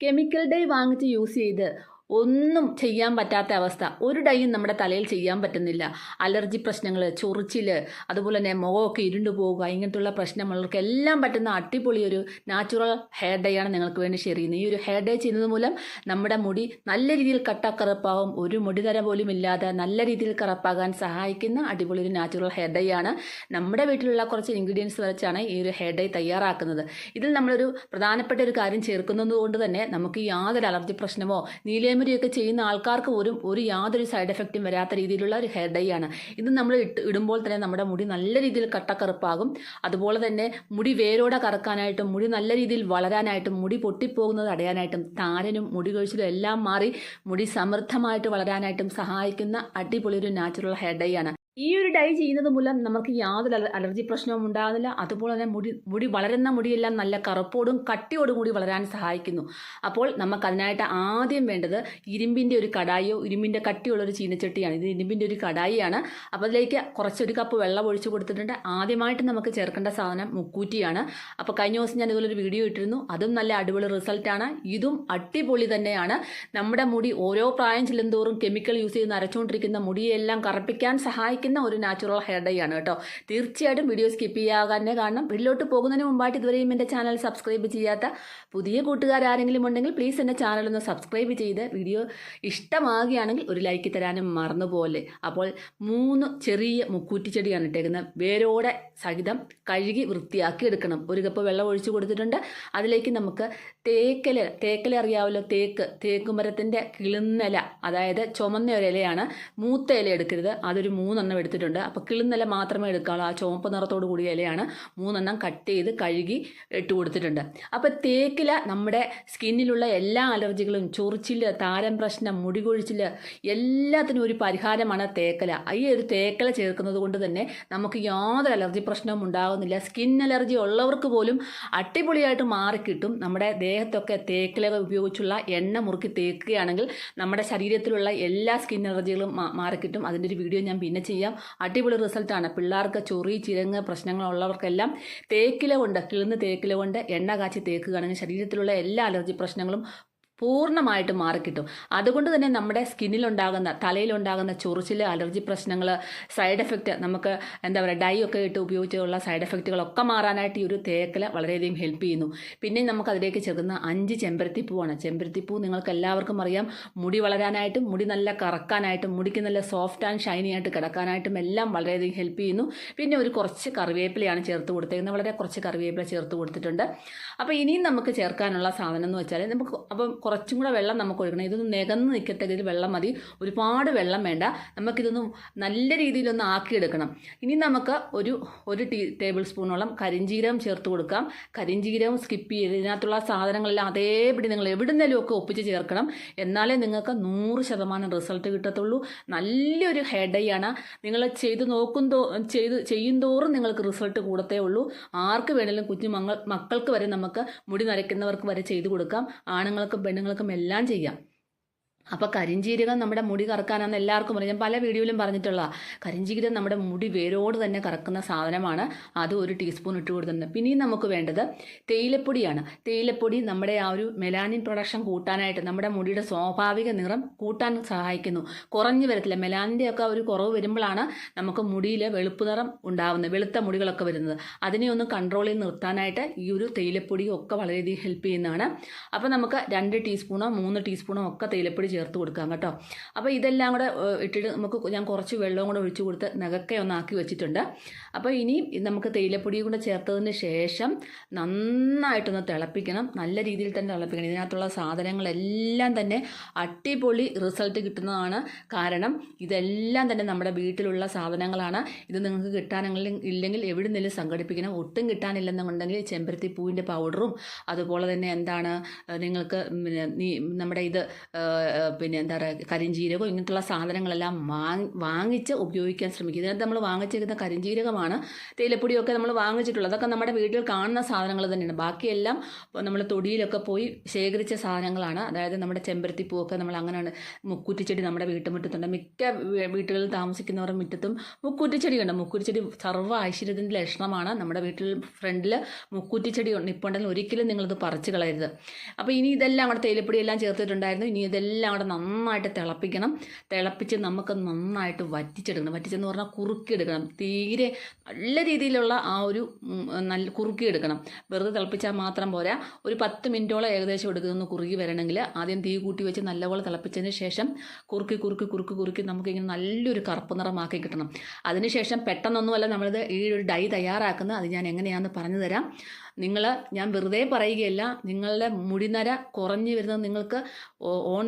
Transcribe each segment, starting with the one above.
Chemical dye വാങ്ങിച്ച് use ചെയ്ത് ഒന്നും ചെയ്യാൻ പറ്റാത്ത അവസ്ഥ. ഒരു ഡൈയും നമ്മുടെ തലയിൽ ചെയ്യാൻ പറ്റുന്നില്ല. അലർജി പ്രശ്നങ്ങൾ ചൊറിച്ചിൽ അതുപോലെ തന്നെ മുഖമൊക്കെ ഇരുണ്ടു പോവുക ഇങ്ങനത്തുള്ള പ്രശ്നമുള്ളവർക്ക് എല്ലാം പറ്റുന്ന അടിപൊളി ഒരു നാച്ചുറൽ ഹെയർ ഡൈ ആണ് നിങ്ങൾക്ക് വേണ്ടി ഷെയർ ചെയ്യുന്നത്. ഈ ഒരു ഹെയർ ഡൈ ചെയ്യുന്നത് മൂലം നമ്മുടെ മുടി നല്ല രീതിയിൽ കട്ടക്കറുപ്പാവും. ഒരു മുടി തര പോലും ഇല്ലാതെ നല്ല രീതിയിൽ കറുപ്പാകാൻ സഹായിക്കുന്ന അടിപൊളി ഒരു നാച്ചുറൽ ഹെയർ ഡൈ ആണ്. നമ്മുടെ വീട്ടിലുള്ള കുറച്ച് ഇൻഗ്രീഡിയൻസ് വെച്ചാണ് ഈ ഒരു ഹെയർ ഡൈ തയ്യാറാക്കുന്നത്. ഇതിൽ നമ്മളൊരു പ്രധാനപ്പെട്ട ഒരു കാര്യം ചേർക്കുന്നത് കൊണ്ട് തന്നെ നമുക്ക് യാതൊരു അലർജി പ്രശ്നമോ നീലേമുരിയൊക്കെ ചെയ്യുന്ന ആൾക്കാർക്ക് പോലും ഒരു യാതൊരു സൈഡ് എഫക്റ്റും വരാത്ത രീതിയിലുള്ള ഒരു ഹെയർ ഡൈ ആണ്. ഇത് നമ്മൾ ഇട്ട് ഇടുമ്പോൾ തന്നെ നമ്മുടെ മുടി നല്ല രീതിയിൽ കട്ടക്കറുപ്പാകും. അതുപോലെ തന്നെ മുടി വേരോടെ കറക്കാനായിട്ടും മുടി നല്ല രീതിയിൽ വളരാനായിട്ടും മുടി പൊട്ടിപ്പോകുന്നത് അടയാനായിട്ടും താരനും മുടി കൊഴിച്ചിലും എല്ലാം മാറി മുടി സമൃദ്ധമായിട്ട് വളരാനായിട്ടും സഹായിക്കുന്ന അടിപൊളി ഒരു നാച്ചുറൽ ഹെയർ ഡൈ ആണ്. ഈ ഒരു ഡൈ ചെയ്യുന്നത് മൂലം നമുക്ക് യാതൊരു അലർജി പ്രശ്നവും ഉണ്ടാകുന്നില്ല. അതുപോലെ തന്നെ മുടി മുടി വളരുന്ന മുടിയെല്ലാം നല്ല കറുപ്പോടും കട്ടിയോടും കൂടി വളരാൻ സഹായിക്കുന്നു. അപ്പോൾ നമുക്ക് അതിനായിട്ട് ആദ്യം വേണ്ടത് ഇരുമ്പിന്റെ ഒരു കടായിയോ ഇരുമ്പിന്റെ കട്ടിയുള്ള ഒരു ചീനച്ചട്ടിയാണ്. ഇത് ഇരുമ്പിന്റെ ഒരു കടായിയാണ്. അപ്പോൾ അതിലേക്ക് കുറച്ചൊരു കപ്പ് വെള്ളം ഒഴിച്ചു കൊടുത്തിട്ടുണ്ട്. ആദ്യമായിട്ട് നമുക്ക് ചേർക്കേണ്ട സാധനം മുക്കൂറ്റിയാണ്. അപ്പോൾ കഴിഞ്ഞ ദിവസം ഞാൻ ഇതുപോലൊരു വീഡിയോ ഇട്ടിരുന്നു. അതും നല്ല അടിപൊളി റിസൾട്ടാണ്. ഇതും അടിപൊളി തന്നെയാണ്. നമ്മുടെ മുടി ഓരോ പ്രായം ചെല്ലുന്തോറും കെമിക്കൽ യൂസ് ചെയ്ത് നരച്ചുകൊണ്ടിരിക്കുന്ന മുടിയെല്ലാം കറുപ്പിക്കാൻ സഹായിക്കുന്ന ഒരു നാച്ചുറൽ ഹെയർ ഡൈ ആണ് കേട്ടോ. തീർച്ചയായിട്ടും വീഡിയോ സ്കിപ്പ് ചെയ്യാതെ കാണണം. വീട്ടിലോട്ട് പോകുന്നതിന് മുമ്പായിട്ട് ഇതുവരെയും എന്റെ ചാനൽ സബ്സ്ക്രൈബ് ചെയ്യാത്ത പുതിയ കൂട്ടുകാർ ആരെങ്കിലും ഉണ്ടെങ്കിൽ പ്ലീസ് എന്റെ ചാനൽ ഒന്ന് സബ്സ്ക്രൈബ് ചെയ്ത് വീഡിയോ ഇഷ്ടമാകുകയാണെങ്കിൽ ഒരു ലൈക്ക് തരാനും മറന്നുപോലെ അപ്പോൾ മൂന്ന് ചെറിയ മുക്കൂറ്റി ചെടിയാണ് ഇട്ടേക്കുന്നത്. വേരോടെ സഹിതം കഴുകി വൃത്തിയാക്കി എടുക്കണം. ഒരു കപ്പ് വെള്ളം ഒഴിച്ചു കൊടുത്തിട്ടുണ്ട്. അതിലേക്ക് നമുക്ക് തേക്കല തേക്കല അറിയാമല്ലോ തേക്ക്. തേക്ക് മരത്തിന്റെ കിളുന്നല അതായത് ചുമന്ന ഒരു ഇലയാണ്. മൂത്ത ഇല എടുക്കരുത്. അതൊരു മൂന്നെണ്ണം എടുത്തിട്ടുണ്ട്. അപ്പോൾ കിളിന്നില മാത്രമേ എടുക്കാവുള്ളൂ ആ ചുവപ്പ് നിറത്തോട് കൂടിയ ഇലയാണ് മൂന്നെണ്ണം കട്ട് ചെയ്ത് കഴുകി ഇട്ട് കൊടുത്തിട്ടുണ്ട്. അപ്പോൾ തേക്കില നമ്മുടെ സ്കിന്നിലുള്ള എല്ലാ അലർജികളും ചൊറിച്ചിൽ താരം പ്രശ്നം മുടി കൊഴിച്ചിൽ എല്ലാത്തിനും ഒരു പരിഹാരമാണ് തേക്കല. ഈ ഒരു തേക്കല ചേർക്കുന്നത് കൊണ്ട് തന്നെ നമുക്ക് യാതൊരു അലർജി പ്രശ്നവും ഉണ്ടാകുന്നില്ല. സ്കിൻ അലർജി ഉള്ളവർക്ക് പോലും അടിപൊളിയായിട്ട് മാറിക്കിട്ടും നമ്മുടെ ദേഹത്തൊക്കെ തേക്കില ഉപയോഗിച്ചുള്ള എണ്ണ മുറുക്കി തേക്കുകയാണെങ്കിൽ നമ്മുടെ ശരീരത്തിലുള്ള എല്ലാ സ്കിൻ അലർജികളും മാറിക്കിട്ടും അതിന്റെ ഒരു വീഡിയോ ഞാൻ പിന്നെ ചെയ്യാം. അടിപൊളി റിസൾട്ടാണ് പിള്ളേർക്ക് ചൊറി ചിരങ്ങ് പ്രശ്നങ്ങളുള്ളവർക്കെല്ലാം തേക്കില കൊണ്ട് കിളിന്ന് തേക്കില കൊണ്ട് എണ്ണ കാച്ചി തേക്കുകയാണെങ്കിൽ ശരീരത്തിലുള്ള എല്ലാ അലർജി പ്രശ്നങ്ങളും പൂർണമായിട്ട് മാറിക്കിട്ടും. അതുകൊണ്ട് തന്നെ നമ്മുടെ സ്കിന്നിലുണ്ടാകുന്ന തലയിലുണ്ടാകുന്ന ചൊറിച്ചിൽ അലർജി പ്രശ്നങ്ങൾ സൈഡ് എഫക്റ്റ് നമുക്ക് എന്താ പറയുക ഡൈ ഒക്കെ ഇട്ട് ഉപയോഗിച്ചുള്ള സൈഡ് എഫക്റ്റുകളൊക്കെ മാറാനായിട്ട് ഈ ഒരു തേക്കല വളരെയധികം ഹെൽപ്പ് ചെയ്യുന്നു. പിന്നെ നമുക്ക് അതിലേക്ക് ചേർക്കുന്ന അഞ്ച് ചെമ്പരത്തിപ്പൂവാണ് ചെമ്പരത്തിപ്പൂ നിങ്ങൾക്ക് എല്ലാവർക്കും അറിയാം. മുടി വളരാനായിട്ടും മുടി നല്ല കറക്കാനായിട്ടും മുടിക്ക് നല്ല സോഫ്റ്റ് ആൻഡ് ഷൈനി ആയിട്ട് കിടക്കാനായിട്ടും എല്ലാം വളരെയധികം ഹെൽപ്പ് ചെയ്യുന്നു. പിന്നെ ഒരു കുറച്ച് കറിവേപ്പിലയാണ് ചേർത്ത് കൊടുത്തേക്കുന്നത്. വളരെ കുറച്ച് കറിവേപ്പില ചേർത്ത് കൊടുത്തിട്ടുണ്ട്. അപ്പോൾ ഇനിയും നമുക്ക് ചേർക്കാനുള്ള സാധനം എന്ന് വെച്ചാൽ നമുക്ക് അപ്പം കുറച്ചും കൂടെ വെള്ളം നമുക്ക് ഒഴിക്കണം. ഇതൊന്നും നികന്ന് നിൽക്കത്തക്ക ഇതിൽ വെള്ളം മതി. ഒരുപാട് വെള്ളം വേണ്ട. നമുക്കിതൊന്നും നല്ല രീതിയിലൊന്ന് ആക്കിയെടുക്കണം. ഇനി നമുക്ക് ഒരു ഒരു ടീ ടേബിൾ സ്പൂണോളം കരിഞ്ജീരകം ചേർത്ത് കൊടുക്കാം. കരിഞ്ജീരകം സ്കിപ്പ് ചെയ്ത് ഇതിനകത്തുള്ള സാധനങ്ങളെല്ലാം അതേപടി നിങ്ങൾ എവിടുന്നേലും ഒക്കെ ഒപ്പിച്ച് ചേർക്കണം. എന്നാലേ നിങ്ങൾക്ക് നൂറ് ശതമാനം റിസൾട്ട് കിട്ടത്തുള്ളൂ. നല്ലൊരു ഹെഡ് ഡൈ ആണ്. നിങ്ങൾ ചെയ്ത് നോക്കും തോ ചെയ്ത് ചെയ്യും തോറും നിങ്ങൾക്ക് റിസൾട്ട് കൂടത്തേ ഉള്ളൂ. ആർക്ക് വേണമെങ്കിലും കുഞ്ഞു മക്കൾക്ക് വരെ നമുക്ക് മുടി നരയ്ക്കുന്നവർക്ക് വരെ ചെയ്ത് കൊടുക്കാം. ആണുങ്ങൾക്കും പെണ്ണുങ്ങൾക്കും എല്ലാം ചെയ്യാം. അപ്പോൾ കരിഞ്ചീരകം നമ്മുടെ മുടി കറക്കാനാണെന്ന് എല്ലാവർക്കും അറിയാം. ഞാൻ പല വീഡിയോയിലും പറഞ്ഞിട്ടുള്ള കരിഞ്ചീരകം നമ്മുടെ മുടി വേരോട് തന്നെ കറക്കുന്ന സാധനമാണ്. അത് ഒരു ടീസ്പൂൺ ഇട്ട് കൊടുത്തിട്ടുണ്ട്. പിന്നെയും നമുക്ക് വേണ്ടത് തേയിലപ്പൊടിയാണ്. തേയിലപ്പൊടി നമ്മുടെ ആ ഒരു മെലാനിൻ പ്രൊഡക്ഷൻ കൂട്ടാനായിട്ട് നമ്മുടെ മുടിയുടെ സ്വാഭാവിക നിറം കൂട്ടാൻ സഹായിക്കുന്നു. കുറഞ്ഞു വരത്തില്ല. മെലാനിന്റെ ഒക്കെ ഒരു കുറവ് വരുമ്പോഴാണ് നമുക്ക് മുടിയിൽ വെളുപ്പ് നിറം ഉണ്ടാവുന്നത്. വെളുത്ത മുടികളൊക്കെ വരുന്നത്. അതിനെ ഒന്ന് കൺട്രോൾ ചെയ്ത് നിർത്താനായിട്ട് ഈ ഒരു തേയിലപ്പൊടിയും ഒക്കെ വളരെയധികം ഹെൽപ്പ് ചെയ്യുന്നതാണ്. അപ്പോൾ നമുക്ക് രണ്ട് ടീസ്പൂണോ മൂന്ന് ടീസ്പൂണോ ഒക്കെ തേയിലപ്പൊടി ചേർത്ത് കൊടുക്കാം കേട്ടോ. അപ്പോൾ ഇതെല്ലാം കൂടെ ഇട്ടിട്ട് നമുക്ക് ഞാൻ കുറച്ച് വെള്ളവും കൂടെ ഒഴിച്ചു കൊടുത്ത് നഖക്കെ ഒന്ന് ആക്കി വെച്ചിട്ടുണ്ട്. അപ്പോൾ ഇനി നമുക്ക് തേയിലപ്പൊടിയും കൂടെ ചേർത്തതിന് ശേഷം നന്നായിട്ടൊന്ന് തിളപ്പിക്കണം. നല്ല രീതിയിൽ തന്നെ തിളപ്പിക്കണം. ഇതിനകത്തുള്ള സാധനങ്ങളെല്ലാം തന്നെ അടിപൊളി റിസൾട്ട് കിട്ടുന്നതാണ് കാരണം ഇതെല്ലാം തന്നെ നമ്മുടെ വീട്ടിലുള്ള സാധനങ്ങളാണ്. ഇത് നിങ്ങൾക്ക് കിട്ടാനെങ്കിലും ഇല്ലെങ്കിൽ എവിടെ നിന്നും സംഘടിപ്പിക്കണം. ഒട്ടും കിട്ടാനില്ലെന്നുണ്ടെങ്കിൽ ചെമ്പരത്തി പൂവിന്റെ പൗഡറും അതുപോലെ തന്നെ എന്താണ് നിങ്ങൾക്ക് നമ്മുടെ ഇത് പിന്നെ എന്താ പറയുക കരിഞ്ജീരകം ഇങ്ങനത്തുള്ള സാധനങ്ങളെല്ലാം വാങ്ങി വാങ്ങിച്ച് ഉപയോഗിക്കാൻ ശ്രമിക്കുക ഇതിനകത്ത് നമ്മൾ വാങ്ങിച്ചിരിക്കുന്ന കരിഞ്ജീരകമാണ് തേയിലപ്പൊടിയൊക്കെ നമ്മൾ വാങ്ങിച്ചിട്ടുള്ളത് അതൊക്കെ നമ്മുടെ വീട്ടിൽ കാണുന്ന സാധനങ്ങൾ തന്നെയാണ്. ബാക്കിയെല്ലാം നമ്മൾ തൊടിയിലൊക്കെ പോയി ശേഖരിച്ച സാധനങ്ങളാണ്. അതായത് നമ്മുടെ ചെമ്പരത്തി പൂവൊക്കെ നമ്മൾ അങ്ങനെയാണ് മുക്കൂറ്റിച്ചെടി നമ്മുടെ വീട്ടുമുറ്റത്തുണ്ട് മിക്ക വീട്ടുകളിൽ താമസിക്കുന്നവരുടെ മുറ്റത്തും മുക്കൂറ്റിച്ചെടിയുണ്ട്. മുക്കൂറ്റിച്ചെടി സർവ ഐശ്വര്യത്തിന്റെ ലക്ഷണമാണ്. നമ്മുടെ വീട്ടിൽ ഫ്രണ്ടിൽ മുക്കൂറ്റിച്ചെടി നിൽപ്പുണ്ടെങ്കിൽ ഒരിക്കലും നിങ്ങളിത് പറിച്ചു കളയരുത്. അപ്പോൾ ഇനി ഇതെല്ലാം അവിടെ തേയിലപ്പൊടി എല്ലാം ചേർത്തിട്ടുണ്ടായിരുന്നു. ഇനി ഇതെല്ലാം കൂടെ നന്നായിട്ട് തിളപ്പിക്കണം. തിളപ്പിച്ച് നമുക്ക് നന്നായിട്ട് വറ്റിച്ചെടുക്കണം. വറ്റിച്ചെന്ന് പറഞ്ഞാൽ കുറുക്കിയെടുക്കണം. തീരെ നല്ല രീതിയിലുള്ള ആ ഒരു നല്ല കുറുക്കിയെടുക്കണം. വെറുതെ തിളപ്പിച്ചാൽ മാത്രം പോരാ. ഒരു പത്ത് മിനിറ്റോളം ഏകദേശം എടുക്കുന്ന കുറുകി വരണമെങ്കിൽ ആദ്യം തീ കൂട്ടി വെച്ച് നല്ലപോലെ തിളപ്പിച്ചതിന് ശേഷം കുറുക്കി കുറുക്കി കുറുക്കി കുറുക്കി നമുക്കിങ്ങനെ നല്ലൊരു കറുപ്പ് നിറമാക്കി കിട്ടണം. അതിനുശേഷം പെട്ടെന്നൊന്നുമല്ല നമ്മളിത് ഈ ഒരു ഡൈ തയ്യാറാക്കുന്നത്. അത് ഞാൻ എങ്ങനെയാണെന്ന് പറഞ്ഞു തരാം. നിങ്ങൾ ഞാൻ വെറുതെ പറയുകയല്ല നിങ്ങളുടെ മുടിനര കുറഞ്ഞു വരുന്നത് നിങ്ങൾക്ക് ഓൺ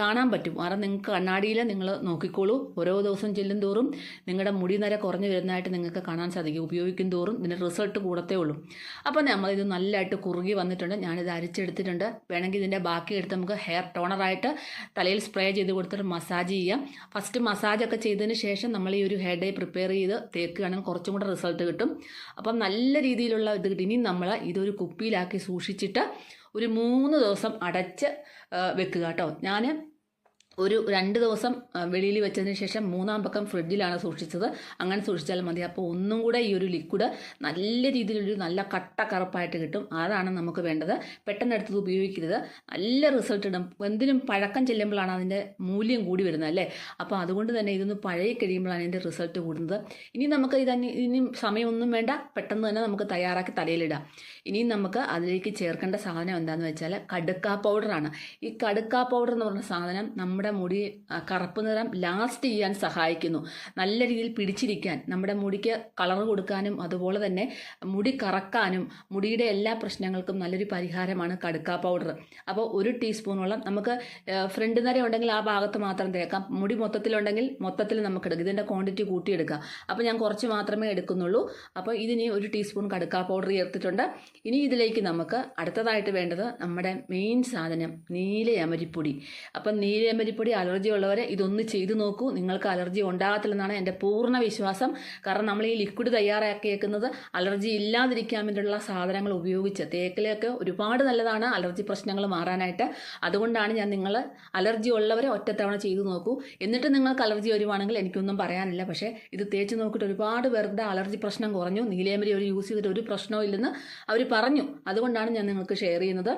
കാണാൻ പറ്റും. കാരണം നിങ്ങൾക്ക് കണ്ണാടിയിൽ നിങ്ങൾ നോക്കിക്കോളൂ. ഓരോ ദിവസം ചെല്ലും തോറും നിങ്ങളുടെ മുടിനര കുറഞ്ഞു വരുന്നതായിട്ട് നിങ്ങൾക്ക് കാണാൻ സാധിക്കും. ഉപയോഗിക്കും തോറും ഇതിന്റെ റിസൾട്ട് കൂടത്തേ ഉള്ളൂ. അപ്പോൾ നമ്മളിത് നല്ലതായിട്ട് കുറുകി വന്നിട്ടുണ്ട്. ഞാനിത് അരിച്ചെടുത്തിട്ടുണ്ട്. വേണമെങ്കിൽ ഇതിന്റെ ബാക്കി എടുത്ത് നമുക്ക് ഹെയർ ടോണറായിട്ട് തലയിൽ സ്പ്രേ ചെയ്ത് കൊടുത്തിട്ട് മസാജ് ചെയ്യാം. ഫസ്റ്റ് മസാജൊക്കെ ചെയ്തതിന് ശേഷം നമ്മൾ ഈ ഒരു ഹെയർ ഡേ പ്രിപ്പയർ ചെയ്ത് തേക്കുകയാണെങ്കിൽ കുറച്ചും കൂടെ റിസൾട്ട് കിട്ടും. അപ്പം നല്ല രീതിയിലുള്ള ഇത് കിട്ടും. ഇനി നമ്മൾ ഇതൊരു കുപ്പിയിലാക്കി സൂക്ഷിച്ചിട്ട് ഒരു മൂന്ന് ദിവസം അടച്ച് വെക്കുക കേട്ടോ. ഞാൻ ഒരു രണ്ട് ദിവസം വെളിയിൽ വെച്ചതിന് ശേഷം മൂന്നാം പക്കം ഫ്രിഡ്ജിലാണ് സൂക്ഷിച്ചത്. അങ്ങനെ സൂക്ഷിച്ചാൽ മതി. അപ്പോൾ ഒന്നും കൂടെ ഈ ഒരു ലിക്വിഡ് നല്ല രീതിയിലൊരു നല്ല കട്ട കറുപ്പായിട്ട് കിട്ടും. അതാണ് നമുക്ക് വേണ്ടത്. പെട്ടെന്ന് എടുത്തത് ഉപയോഗിക്കരുത്. നല്ല റിസൾട്ട് ഇടും. എന്തിനും പഴക്കം ചെല്ലുമ്പോഴാണ് അതിന്റെ മൂല്യം കൂടി വരുന്നത് അല്ലേ? അപ്പോൾ അതുകൊണ്ട് തന്നെ ഇതൊന്ന് പഴകി കഴിയുമ്പോഴാണ് ഇതിന്റെ റിസൾട്ട് കൂടുന്നത്. ഇനി നമുക്ക് ഇതന്നെ ഇനി സമയമൊന്നും വേണ്ട. പെട്ടെന്ന് തന്നെ നമുക്ക് തയ്യാറാക്കി തലയിലിടാം. ഇനിയും നമുക്ക് അതിലേക്ക് ചേർക്കേണ്ട സാധനം എന്താണെന്ന് വെച്ചാൽ കടുക്ക പൗഡറാണ് ഈ കടുക്ക പൗഡർ എന്ന് പറഞ്ഞ സാധനം നമ്മുടെ മുടി കറുപ്പ് നിറം ലാസ്റ്റ് ചെയ്യാൻ സഹായിക്കുന്നു. നല്ല രീതിയിൽ പിടിച്ചിരിക്കാൻ നമ്മുടെ മുടിക്ക് കളർ കൊടുക്കാനും അതുപോലെ തന്നെ മുടി കറക്കാനും മുടിയുടെ എല്ലാ പ്രശ്നങ്ങൾക്കും നല്ലൊരു പരിഹാരമാണ് കടുക്ക പൗഡർ അപ്പോൾ ഒരു ടീസ്പൂണോളം നമുക്ക് ഫ്രണ്ട് നിര ഉണ്ടെങ്കിൽ ആ ഭാഗത്ത് മാത്രം തേക്കാം. മുടി മൊത്തത്തിലുണ്ടെങ്കിൽ മൊത്തത്തിൽ നമുക്ക് എടുക്കാം. ഇതിന്റെ ക്വാണ്ടിറ്റി കൂട്ടിയെടുക്കാം. അപ്പോൾ ഞാൻ കുറച്ച് മാത്രമേ എടുക്കുന്നുള്ളൂ. അപ്പോൾ ഇതിന് ഒരു ടീസ്പൂൺ കടുക്ക പൗഡർ ചേർത്തിട്ടുണ്ട്. ഇനി ഇതിലേക്ക് നമുക്ക് അടുത്തതായിട്ട് വേണ്ടത് നമ്മുടെ മെയിൻ സാധനം നീലയമരിപ്പൊടി. അപ്പം നീലയമരിപ്പൊടി അലർജി ഉള്ളവരെ ഇതൊന്ന് ചെയ്തു നോക്കൂ. നിങ്ങൾക്ക് അലർജി ഉണ്ടാകത്തില്ലെന്നാണ് എന്റെ പൂർണ വിശ്വാസം. കാരണം നമ്മൾ ഈ ലിക്വിഡ് തയ്യാറാക്കിയേക്കുന്നത് അലർജി ഇല്ലാതിരിക്കാൻ വേണ്ടിയുള്ള സാധനങ്ങൾ ഉപയോഗിച്ച്. തേക്കിലൊക്കെ ഒരുപാട് നല്ലതാണ് അലർജി പ്രശ്നങ്ങൾ മാറാനായിട്ട്. അതുകൊണ്ടാണ് ഞാൻ നിങ്ങൾ അലർജി ഉള്ളവരെ ഒറ്റത്തവണ ചെയ്തു നോക്കൂ. എന്നിട്ട് നിങ്ങൾക്ക് അലർജി വരുവാണെങ്കിൽ എനിക്കൊന്നും പറയാനില്ല. പക്ഷേ ഇത് തേച്ച് നോക്കിയിട്ട് ഒരുപാട് പേരുടെ അലർജി പ്രശ്നം കുറഞ്ഞു. നീലേമരി ഒരു യൂസ് ചെയ്തിട്ട് ഒരു പ്രശ്നവും ഇല്ലെന്ന് അവർ പറഞ്ഞു. അതുകൊണ്ടാണ് ഞാൻ നിങ്ങൾക്ക് ഷെയർ ചെയ്യുന്നത്.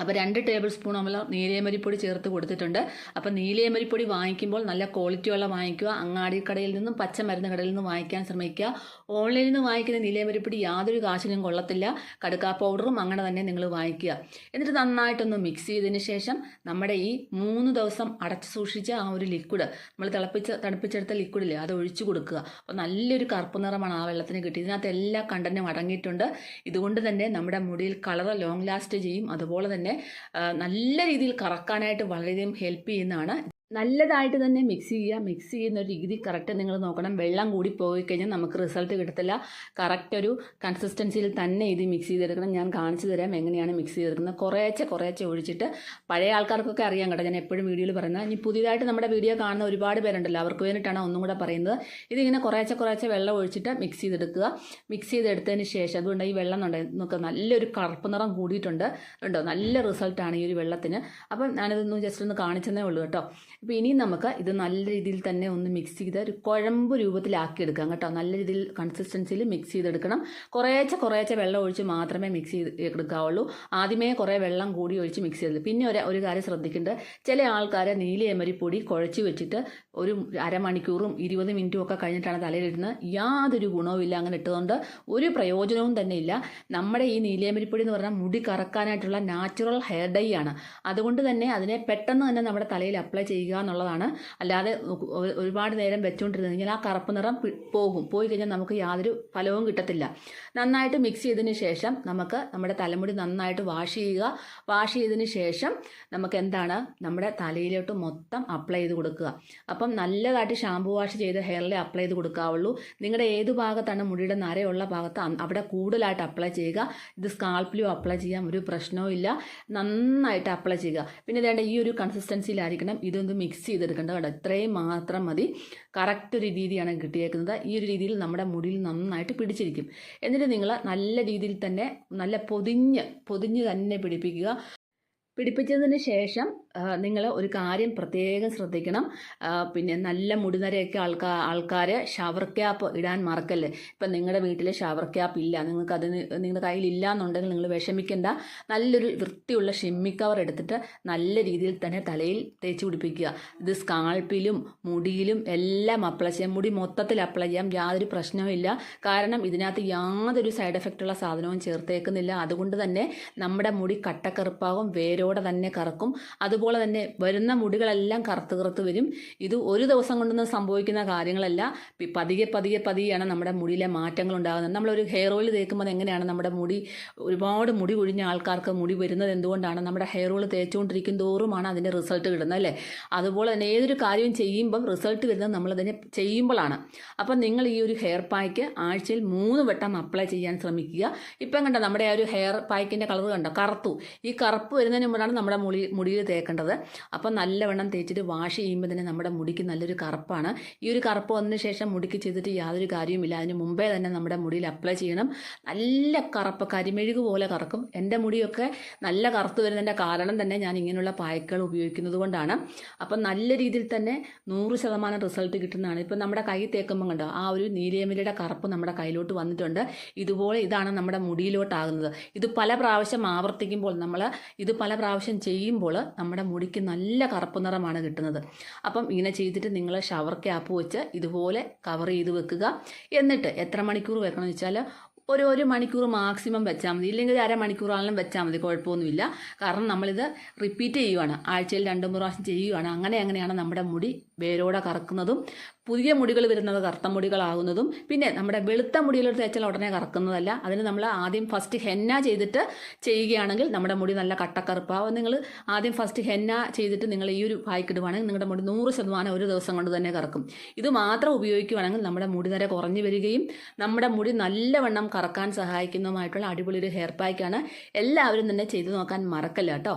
അപ്പോൾ രണ്ട് ടേബിൾ സ്പൂൺ നമ്മൾ നീലയമരിപ്പൊടി ചേർത്ത് കൊടുത്തിട്ടുണ്ട്. അപ്പോൾ നീലയമരിപ്പൊടി വാങ്ങിക്കുമ്പോൾ നല്ല ക്വാളിറ്റിയുള്ള വാങ്ങിക്കുക. അങ്ങാടി കടയിൽ നിന്നും പച്ചമരുന്ന് കടയിൽ നിന്നും വാങ്ങിക്കാൻ ശ്രമിക്കുക. ഓൺലൈനിൽ നിന്ന് വാങ്ങിക്കുന്ന നീലയമരിപ്പൊടി യാതൊരു കാശിനും കൊള്ളത്തില്ല. കടുക്കാ പൗഡറും അങ്ങനെ തന്നെ നിങ്ങൾ വാങ്ങിക്കുക. എന്നിട്ട് നന്നായിട്ടൊന്ന് മിക്സ് ചെയ്തതിന് ശേഷം നമ്മുടെ ഈ മൂന്ന് ദിവസം അടച്ചു സൂക്ഷിച്ച ആ ഒരു ലിക്വിഡ് നമ്മൾ തിളപ്പിച്ച് തണുപ്പിച്ചെടുത്ത ലിക്വിഡില്ലേ അത് ഒഴിച്ചു കൊടുക്കുക. അപ്പോൾ നല്ലൊരു കറുപ്പ് നിറമാണ് ആ വെള്ളത്തിന് കിട്ടി. ഇതിനകത്ത് എല്ലാ കണ്ടന്റും അടങ്ങിയിട്ടുണ്ട്. ഇതുകൊണ്ട് തന്നെ നമ്മുടെ മുടിയിൽ കളർ ലോങ് ലാസ്റ്റ് ചെയ്യും. അതുപോലെ തന്നെ ആ, നല്ല രീതിയിൽ കറക്കാനായിട്ട് വളരെയധികം ഹെൽപ്പ് ചെയ്യുന്നതാണ് നല്ലതായിട്ട് തന്നെ മിക്സ് ചെയ്യുക. മിക്സ് ചെയ്യുന്ന ഒരു രീതി കറക്റ്റ് നിങ്ങൾ നോക്കണം. വെള്ളം കൂടി പോയി കഴിഞ്ഞാൽ നമുക്ക് റിസൾട്ട് കിട്ടത്തില്ല. കറക്റ്റ് ഒരു കൺസിസ്റ്റൻസിയിൽ തന്നെ ഇത് മിക്സ് ചെയ്തെടുക്കണം. ഞാൻ കാണിച്ചു തരാം എങ്ങനെയാണ് മിക്സ് ചെയ്തെടുക്കുന്നത്. കുറേച്ചെ കുറേച്ചെ ഒഴിച്ചിട്ട് പഴയ ആൾക്കാർക്കൊക്കെ അറിയാം കേട്ടോ. ഞാൻ എപ്പോഴും വീഡിയോയിൽ പറയുന്നത്. ഇനി പുതിയതായിട്ട് നമ്മുടെ വീഡിയോ കാണുന്ന ഒരുപാട് പേരുണ്ടല്ലോ. അവർക്ക് വേണ്ടിയിട്ടാണ് ഒന്നും കൂടെ പറയുന്നത്. ഇതിങ്ങനെ കുറേച്ചെ കുറേച്ചെ വെള്ളം ഒഴിച്ചിട്ട് മിക്സ് ചെയ്തെടുക്കുക. മിക്സ് ചെയ്തെടുത്തതിന് ശേഷം അതുകൊണ്ട് ഈ വെള്ളം നോക്കുക നല്ലൊരു കറുപ്പ് നിറം കൂടിയിട്ടുണ്ട്. ഉണ്ടോ നല്ല റിസൾട്ടാണ് ഈ ഒരു വെള്ളത്തിന്. അപ്പം ഞാനിതൊന്ന് ജസ്റ്റ് ഒന്ന് കാണിച്ചെന്നേ ഉള്ളൂ കേട്ടോ. അപ്പോൾ ഇനി നമുക്ക് ഇത് നല്ല രീതിയിൽ തന്നെ ഒന്ന് മിക്സ് ചെയ്ത് ഒരു കുഴമ്പ് രൂപത്തിലാക്കി എടുക്കാം കേട്ടോ. നല്ല രീതിയിൽ കൺസിസ്റ്റൻസിയിൽ മിക്സ് ചെയ്തെടുക്കണം. കുറേശ്ശെ കുറേശ്ശെ വെള്ളം ഒഴിച്ച് മാത്രമേ മിക്സ് ചെയ്ത് എടുക്കാവുള്ളൂ. ആദ്യമേ കുറേ വെള്ളം കൂടി ഒഴിച്ച് മിക്സ് ചെയ്തത് പിന്നെ ഒരു ഒരു കാര്യം ശ്രദ്ധിക്കേണ്ടത് ചില ആൾക്കാർ നീലയമരിപ്പൊടി കുഴച്ച് വെച്ചിട്ട് ഒരു അരമണിക്കൂറും ഇരുപത് മിനിറ്റും ഒക്കെ കഴിഞ്ഞിട്ടാണ് തലയിലിടുന്നത്. യാതൊരു ഗുണവുമില്ല അങ്ങനെ ഇട്ടതുകൊണ്ട് ഒരു പ്രയോജനവും തന്നെ ഇല്ല. നമ്മുടെ ഈ നീലയമരിപ്പൊടി എന്ന് പറഞ്ഞാൽ മുടി കറക്കാനായിട്ടുള്ള നാച്ചുറൽ ഹെയർ ഡൈ ആണ്. അതുകൊണ്ട് തന്നെ അതിനെ പെട്ടെന്ന് തന്നെ നമ്മുടെ തലയിൽ അപ്ലൈ ചെയ്യുക ചെയ്യുക എന്നുള്ളതാണ്. അല്ലാതെ ഒരുപാട് നേരം വെച്ചുകൊണ്ടിരുന്നു കഴിഞ്ഞാൽ ആ കറുപ്പ് നിറം പോകും. പോയി കഴിഞ്ഞാൽ നമുക്ക് യാതൊരു ഫലവും കിട്ടത്തില്ല. നന്നായിട്ട് മിക്സ് ചെയ്തതിന് ശേഷം നമുക്ക് നമ്മുടെ തലമുടി നന്നായിട്ട് വാഷ് ചെയ്യുക. വാഷ് ചെയ്തതിന് ശേഷം നമുക്ക് എന്താണ്? നമ്മുടെ തലയിലോട്ട് മൊത്തം അപ്ലൈ ചെയ്ത് കൊടുക്കുക. അപ്പം നല്ലതായിട്ട് ഷാമ്പു വാഷ് ചെയ്ത് ഹെയറിൽ അപ്ലൈ ചെയ്ത് കൊടുക്കാവുള്ളൂ. നിങ്ങളുടെ ഏത് ഭാഗത്താണ് മുടിയുടെ നരയുള്ള ഭാഗത്ത് അവിടെ കൂടുതലായിട്ട് അപ്ലൈ ചെയ്യുക. ഇത് സ്കാൾപ്പിലും അപ്ലൈ ചെയ്യാം ഒരു പ്രശ്നവും ഇല്ല. നന്നായിട്ട് അപ്ലൈ ചെയ്യുക. പിന്നെ വേണ്ട ഈ ഒരു കൺസിസ്റ്റൻസിയിലായിരിക്കണം ഇതൊന്ന് മിക്സ് ചെയ്തെടുക്കേണ്ടത് കേട്ടോ ഇത്രയും മാത്രം മതി. കറക്റ്റ് ഒരു രീതിയാണ് കിട്ടിയേക്കുന്നത്. ഈ ഒരു രീതിയിൽ നമ്മുടെ മുടിയിൽ നന്നായിട്ട് പിടിച്ചിരിക്കും. എന്നിട്ട് നിങ്ങൾ നല്ല രീതിയിൽ തന്നെ നല്ല പൊതിഞ്ഞ് പൊതിഞ്ഞ് തന്നെ പിടിപ്പിക്കുക. പിടിപ്പിച്ചതിന് ശേഷം നിങ്ങൾ ഒരു കാര്യം പ്രത്യേകം ശ്രദ്ധിക്കണം. പിന്നെ നല്ല മുടിനരയൊക്കെ ആൾക്കാർ ആൾക്കാർ ഷവർ ക്യാപ്പ് ഇടാൻ മറക്കല്ലേ? ഇപ്പം നിങ്ങളുടെ വീട്ടിൽ ഷവർ ക്യാപ്പ് ഇല്ല. നിങ്ങൾക്ക് അതിന് നിങ്ങളുടെ കയ്യിൽ ഇല്ല എന്നുണ്ടെങ്കിൽ നിങ്ങൾ വിഷമിക്കേണ്ട. നല്ലൊരു വൃത്തിയുള്ള ഷിമ്മി കവർ എടുത്തിട്ട് നല്ല രീതിയിൽ തന്നെ തലയിൽ തേച്ച് പിടിപ്പിക്കുക. ഇത് സ്കാൾപ്പിലും മുടിയിലും എല്ലാം അപ്ലൈ ചെയ്യാം. മുടി മൊത്തത്തിൽ അപ്ലൈ ചെയ്യാം. യാതൊരു പ്രശ്നവുമില്ല കാരണം ഇതിനകത്ത് യാതൊരു സൈഡ് എഫക്റ്റുള്ള സാധനവും ചേർത്തേക്കുന്നില്ല. അതുകൊണ്ട് തന്നെ നമ്മുടെ മുടി കട്ടക്കറുപ്പാകും വേരോടെ തന്നെ കറക്കും. അതുപോലെ തന്നെ വരുന്ന മുടികളെല്ലാം കറുത്ത് കറുത്ത് വരും. ഇത് ഒരു ദിവസം കൊണ്ടൊന്നും സംഭവിക്കുന്ന കാര്യങ്ങളല്ല. പതിയെ പതിയെ പതിയാണ് നമ്മുടെ മുടിയിലെ മാറ്റങ്ങൾ ഉണ്ടാകുന്നത് നമ്മളൊരു ഹെയർ ഓയിൽ തേക്കുമ്പോൾ എങ്ങനെയാണ് നമ്മുടെ മുടി ഒരുപാട് മുടി കൊഴിഞ്ഞ ആൾക്കാർക്ക് മുടി വരുന്നത് എന്തുകൊണ്ടാണ്? നമ്മുടെ ഹെയർ ഓയിൽ തേച്ചുകൊണ്ടിരിക്കും തോറുമാണ് അതിന്റെ റിസൾട്ട് കിട്ടുന്നത് അല്ലേ? അതുപോലെ തന്നെ ഏതൊരു കാര്യവും ചെയ്യുമ്പം റിസൾട്ട് വരുന്നത് നമ്മളതിനെ ചെയ്യുമ്പോഴാണ്. അപ്പം നിങ്ങൾ ഈ ഒരു ഹെയർ പായ്ക്ക് ആഴ്ചയിൽ മൂന്ന് വട്ടം അപ്ലൈ ചെയ്യാൻ ശ്രമിക്കുക. ഇപ്പം കണ്ടോ നമ്മുടെ ആ ഒരു ഹെയർ പായ്ക്കിന്റെ കളർ കണ്ടോ? കറുത്തു. ഈ കറുപ്പ് വരുന്നതിന് മുമ്പാണ് നമ്മുടെ മുടി മുടിയിൽ തേക്കേണ്ടത്. അപ്പം നല്ലവണ്ണം തേച്ചിട്ട് വാഷ് ചെയ്യുമ്പോൾ തന്നെ നമ്മുടെ മുടിക്ക് നല്ലൊരു കറുപ്പാണ്. ഈ ഒരു കറുപ്പ് വന്നതിന് ശേഷം മുടിക്ക് ചെയ്തിട്ട് യാതൊരു കാര്യവുമില്ല. അതിന് മുമ്പേ തന്നെ നമ്മുടെ മുടിയിൽ അപ്ലൈ ചെയ്യണം. നല്ല കറുപ്പ് കരിമെഴുക് പോലെ കറക്കും. എന്റെ മുടിയൊക്കെ നല്ല കറുത്ത് വരുന്നതിന്റെ കാരണം തന്നെ ഞാൻ ഇങ്ങനെയുള്ള പായ്ക്കൾ ഉപയോഗിക്കുന്നത് കൊണ്ടാണ്. അപ്പം നല്ല രീതിയിൽ തന്നെ നൂറ് ശതമാനം റിസൾട്ട് കിട്ടുന്നതാണ്. ഇപ്പം നമ്മുടെ കൈ തേക്കുമ്പോൾ കണ്ടോ ആ ഒരു നീലയമിലയുടെ കറുപ്പ് നമ്മുടെ കയ്യിലോട്ട് വന്നിട്ടുണ്ട്. ഇതുപോലെ ഇതാണ് നമ്മുടെ മുടിയിലോട്ടാകുന്നത്. ഇത് പല പ്രാവശ്യം ആവർത്തിക്കുമ്പോൾ നമ്മൾ ഇത് പല പ്രാവശ്യം ചെയ്യുമ്പോൾ നമ്മുടെ മുടിക്ക് നല്ല കറുപ്പ് നിറമാണ് കിട്ടുന്നത്. അപ്പം ഇങ്ങനെ ചെയ്തിട്ട് നിങ്ങൾ ഷവർ ക്യാപ്പ് വെച്ച് ഇതുപോലെ കവർ ചെയ്ത് വെക്കുക. എന്നിട്ട് എത്ര മണിക്കൂർ വെക്കണമെന്ന് വെച്ചാൽ ഒരു ഒരു മണിക്കൂർ മാക്സിമം വെച്ചാൽ മതി. ഇല്ലെങ്കിൽ അരമണിക്കൂറാണെങ്കിലും വെച്ചാൽ മതി. കുഴപ്പമൊന്നുമില്ല. കാരണം നമ്മളിത് റിപ്പീറ്റ് ചെയ്യുവാണ്. ആഴ്ചയിൽ രണ്ട് മൂന്ന് പ്രാവശ്യം ചെയ്യുവാണ്. അങ്ങനെ അങ്ങനെയാണ് നമ്മുടെ മുടി വേരോടെ കറക്കുന്നതും പുതിയ മുടികൾ വരുന്നത് കറുത്ത മുടികളാകുന്നതും പിന്നെ നമ്മുടെ വെളുത്ത മുടികളെടുത്ത് തേച്ചാൽ ഉടനെ കറക്കുന്നതല്ല. അതിന് നമ്മൾ ആദ്യം ഫസ്റ്റ് ഹെന്ന ചെയ്തിട്ട് ചെയ്യുകയാണെങ്കിൽ നമ്മുടെ മുടി നല്ല കട്ടക്കറുപ്പാവും നിങ്ങൾ ആദ്യം ഫസ്റ്റ് ഹെന്ന ചെയ്തിട്ട് നിങ്ങൾ ഈ ഒരു പായ്ക്കിടുവാണെങ്കിൽ നിങ്ങളുടെ മുടി നൂറ് ശതമാനം ഒരു ദിവസം കൊണ്ട് തന്നെ കറക്കും. ഇത് മാത്രം ഉപയോഗിക്കുകയാണെങ്കിൽ നമ്മുടെ മുടി നിര കുറഞ്ഞു വരികയും നമ്മുടെ മുടി നല്ലവണ്ണം കറക്കാൻ സഹായിക്കുന്നതുമായിട്ടുള്ള അടിപൊളി ഒരു ഹെയർ പായ്ക്കാണ് എല്ലാവരും തന്നെ ചെയ്തു നോക്കാൻ മറക്കല്ല കേട്ടോ.